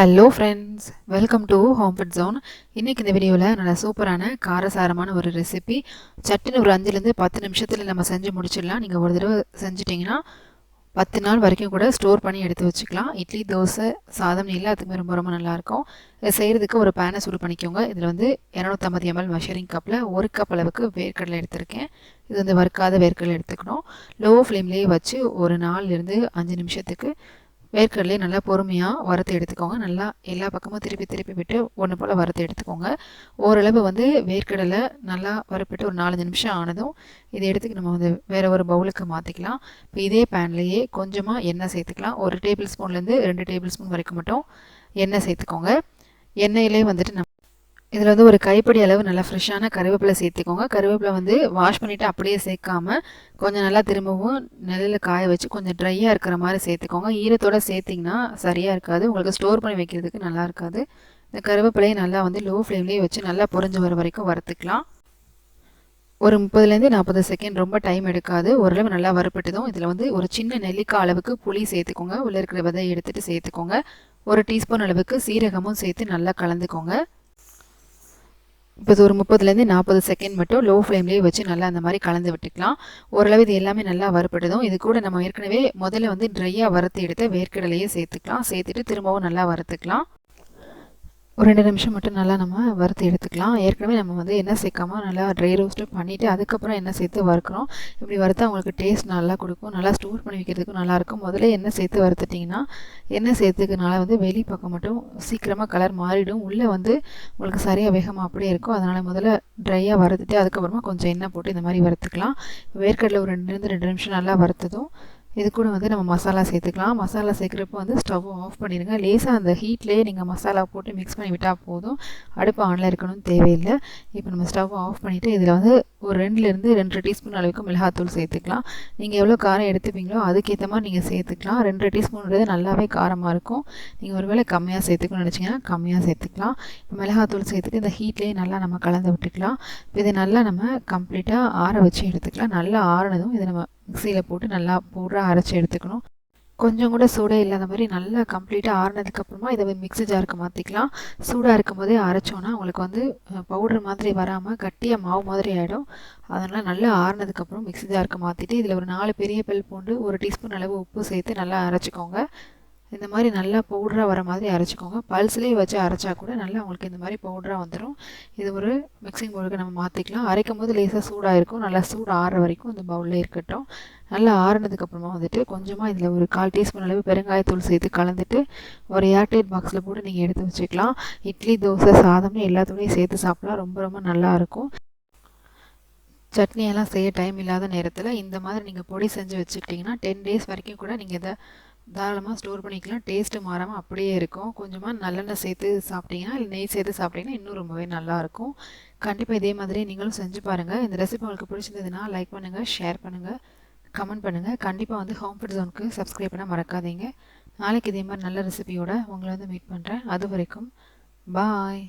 Hello friends welcome to home food zone இன்றைக்கி இந்த வீடியோவில் நல்ல சூப்பரான காரசாரமான ஒரு ரெசிபி சட்டுன்னு ஒரு அஞ்சுலேருந்து பத்து நிமிஷத்தில் நம்ம செஞ்சு முடிச்சிடலாம். நீங்கள் ஒரு தடவை செஞ்சிட்டிங்கன்னா பத்து நாள் வரைக்கும் கூட ஸ்டோர் பண்ணி எடுத்து வச்சுக்கலாம். இட்லி தோசை சாதம் எல்லாத்துக்குமே ரொம்ப ரொம்ப நல்லாயிருக்கும். இதை செய்கிறதுக்கு ஒரு பேனை சூடு பண்ணிக்கோங்க. இதில் வந்து இரநூத்தம்பது எம்எல் மெஷரிங் கப்பில் ஒரு கப் அளவுக்கு வேர்க்கடலை எடுத்திருக்கேன். இது வந்து வறுக்காத வேர்க்கடலை எடுத்துக்கணும். லோ ஃப்ளேம்லேயே வச்சு ஒரு நாலுலேருந்து அஞ்சு நிமிஷத்துக்கு வேர்க்கடலையே நல்லா பொறுமையாக வறுத்து எடுத்துக்கோங்க. நல்லா எல்லா பக்கமும் திருப்பி திருப்பி விட்டு ஒன்று போல் வறுத்து எடுத்துக்கோங்க. ஓரளவு வந்து வேர்க்கடலை நல்லா வறுப்பிட்டு ஒரு நாலஞ்சு நிமிஷம் ஆனதும் இதை எடுத்துக்கு நம்ம வந்து வேறு ஒரு பவுலுக்கு மாற்றிக்கலாம் இப்போ இதே பேன்லேயே கொஞ்சமாக எண்ணெய் சேர்த்துக்கலாம். ஒரு டேபிள் ஸ்பூன்லேருந்து ரெண்டு டேபிள் ஸ்பூன் வரைக்கும் மட்டும் எண்ணெய் சேர்த்துக்கோங்க. எண்ணெயிலே வந்துட்டு நம்ம இதில் வந்து ஒரு கைப்படி அளவு நல்லா ஃப்ரெஷ்ஷான கருவேப்பிலை சேர்த்துக்கோங்க. கருவேப்பிலை வந்து வாஷ் பண்ணிவிட்டு அப்படியே சேர்க்காம கொஞ்சம் நல்லா திரும்பவும் நிலையில் காய வச்சு கொஞ்சம் ட்ரையாக இருக்கிற மாதிரி சேர்த்துக்கோங்க. ஈரத்தோடு சேர்த்திங்கன்னா சரியாக இருக்காது. உங்களுக்கு ஸ்டோர் பண்ணி வைக்கிறதுக்கு நல்லா இருக்காது. இந்த கருவேப்பிலையை நல்லா வந்து லோ ஃப்ளேம்லேயே வச்சு நல்லா பொறிஞ்சு வர வரைக்கும் வறுத்துக்கலாம். ஒரு முப்பதுலேருந்து நாற்பது செகண்ட் ரொம்ப டைம் எடுக்காது. ஓரளவு நல்லா வறுப்பட்டதும் இதில் வந்து ஒரு சின்ன நெல்லிக்காய் அளவுக்கு புளி சேர்த்துக்கோங்க. உள்ளே இருக்கிற விதையை எடுத்துகிட்டு சேர்த்துக்கோங்க. ஒரு டீஸ்பூன் அளவுக்கு சீரகமும் சேர்த்து நல்லா கலந்துக்கோங்க. இப்போ இது ஒரு முப்பதுலேருந்து நாற்பது செகண்ட் மட்டும் லோ ஃப்ளேம்லேயே வச்சு நல்லா அந்த மாதிரி கலந்து விட்டுக்கலாம். ஓரளவு இது எல்லாமே நல்லா வறுப்பட்டதும் இது கூட நம்ம ஏற்கனவே முதல்ல வந்து ட்ரையாக வறுத்து எடுத்து வேர்க்கடலையே சேர்த்துக்கலாம். சேர்த்துட்டு திரும்பவும் நல்லா வறுத்துக்கலாம். ஒரு ரெண்டு நிமிஷம் மட்டும் நல்லா நம்ம வறுத்து எடுத்துக்கலாம். ஏற்கனவே நம்ம வந்து எண்ணெய் சேர்க்காம நல்லா ட்ரை ரோஸ்ட்டு பண்ணிவிட்டு அதுக்கப்புறம் எண்ணெய் சேர்த்து வறுக்கிறோம். இப்படி வறுத்தா உங்களுக்கு டேஸ்ட் நல்லா கொடுக்கும். நல்லா ஸ்டோர் பண்ணி வைக்கிறதுக்கும் நல்லாயிருக்கும் முதல்ல எண்ணெய் சேர்த்து வறுத்துட்டிங்கன்னா எண்ணெய் சேர்த்துக்கனால வந்து வெளி பக்கம் மட்டும் சீக்கிரமாக கலர் மாறிடும். உள்ளே வந்து உங்களுக்கு சரியாக வேகமாக அப்படியே இருக்கும். அதனால் முதல்ல ட்ரையாக வறுத்துட்டு அதுக்கப்புறமா கொஞ்சம் எண்ணெய் போட்டு இந்த மாதிரி வறுத்துக்கலாம். வேர்க்கடலை ஒரு ரெண்டுலேருந்து ரெண்டு நிமிஷம் நல்லா வறுத்ததும் இது கூட வந்து நம்ம மசாலா சேர்த்துக்கலாம். மசாலா சேர்க்குறப்போ வந்து ஸ்டவ் ஆஃப் பண்ணிடுங்க. லேசாக அந்த ஹீட்லேயே நீங்கள் மசாலா போட்டு மிக்ஸ் பண்ணி விட்டால் போதும். அடுப்பு ஆனில் இருக்கணும்னு தேவையில்லை. இப்போ நம்ம ஸ்டவ் ஆஃப் பண்ணிவிட்டு இதில் வந்து ஒரு ரெண்டுலேருந்து ரெண்டு டீஸ்பூன் அளவுக்கு மிளகாத்தூள் சேர்த்துக்கலாம். நீங்கள் எவ்வளோ காரம் எடுத்துப்பீங்களோ அதுக்கேற்ற மாதிரி நீங்கள் சேர்த்துக்கலாம். ரெண்டு டீஸ்பூன்றது நல்லாவே காரமாக இருக்கும். நீங்கள் ஒருவேளை கம்மியாக சேர்த்துக்கணும்னு நினச்சிங்கன்னா கம்மியாக சேர்த்துக்கலாம். மிளகாத்தூள் சேர்த்துட்டு இந்த ஹீட்லேயே நல்லா நம்ம கலந்து விட்டுக்கலாம். இதை நல்லா நம்ம கம்ப்ளீட்டாக ஆற வச்சு எடுத்துக்கலாம். நல்லா ஆறினதும் இதை நம்ம மிக்சியில் போட்டு நல்லா பவுடராக அரைச்சி எடுத்துக்கணும். கொஞ்சம் கூட சூடாக இல்லாத மாதிரி நல்லா கம்ப்ளீட்டாக ஆறினதுக்கப்புறமா இதை மிக்ஸி ஜாருக்கு மாற்றிக்கலாம் சூடாக இருக்கும் போதே அரைச்சோன்னா உங்களுக்கு வந்து பவுடர் மாதிரி வராமல் கட்டியாக மாவு மாதிரி ஆகிடும் அதனால் நல்லா ஆறினதுக்கப்புறம் மிக்ஸி ஜாருக்கு மாற்றிட்டு இதில் ஒரு நாலு பெரிய பெல் பூண்டு ஒரு டீஸ்பூன் அளவு உப்பு சேர்த்து நல்லா அரைச்சிக்கோங்க. இந்த மாதிரி நல்லா பவுடராக வர மாதிரி அரைச்சிக்கோங்க. பல்ஸ்லேயே வச்சு அரைச்சா கூட நல்லா உங்களுக்கு இந்த மாதிரி பவுடராக வந்துடும் இது ஒரு மிக்சிங் பவுலுக்கு நம்ம மாற்றிக்கலாம் அரைக்கும் போது லேசாக சூடாக இருக்கும் நல்லா சூடு ஆற வரைக்கும் இந்த பவுலில் இருக்கட்டும். நல்லா ஆறுனதுக்கப்புறமா வந்துட்டு கொஞ்சமாக இதில் ஒரு கால் டீஸ்பூன் அளவு பெருங்காயத்தூள் சேர்த்து கலந்துட்டு ஒரு ஏர்டைட் பாக்ஸில் போட்டு நீங்கள் எடுத்து வச்சுக்கலாம். இட்லி தோசை சாதம்னு எல்லாத்தோடையும் சேர்த்து சாப்பிட்லாம். ரொம்ப ரொம்ப நல்லாயிருக்கும் சட்னியெல்லாம் செய்ய டைம் இல்லாத நேரத்தில் இந்த மாதிரி நீங்கள் பொடி செஞ்சு வச்சுக்கிட்டிங்கன்னா டென் டேஸ் வரைக்கும் கூட நீங்கள் இதை தாராளமாக ஸ்டோர் பண்ணிக்கலாம். டேஸ்ட்டு மாறாமல் அப்படியே இருக்கும். கொஞ்சமாக நல்லெண்ணெய் சேர்த்து சாப்பிட்டீங்கன்னா இல்லை நெய் சேர்த்து சாப்பிட்டீங்கன்னா இன்னும் ரொம்பவே நல்லாயிருக்கும் கண்டிப்பாக இதே மாதிரி நீங்களும் செஞ்சு பாருங்கள் இந்த ரெசிபி உங்களுக்கு பிடிச்சிருந்ததுன்னா லைக் பண்ணுங்கள் ஷேர் பண்ணுங்கள் கமெண்ட் பண்ணுங்கள் கண்டிப்பாக வந்து ஹோம் ஃபுட் ஜோனுக்கு சப்ஸ்கிரைப் பண்ண மறக்காதீங்க. நாளைக்கு இதே மாதிரி நல்ல ரெசிபியோட உங்களை வந்து மீட் பண்ணுறேன் அது வரைக்கும் பாய்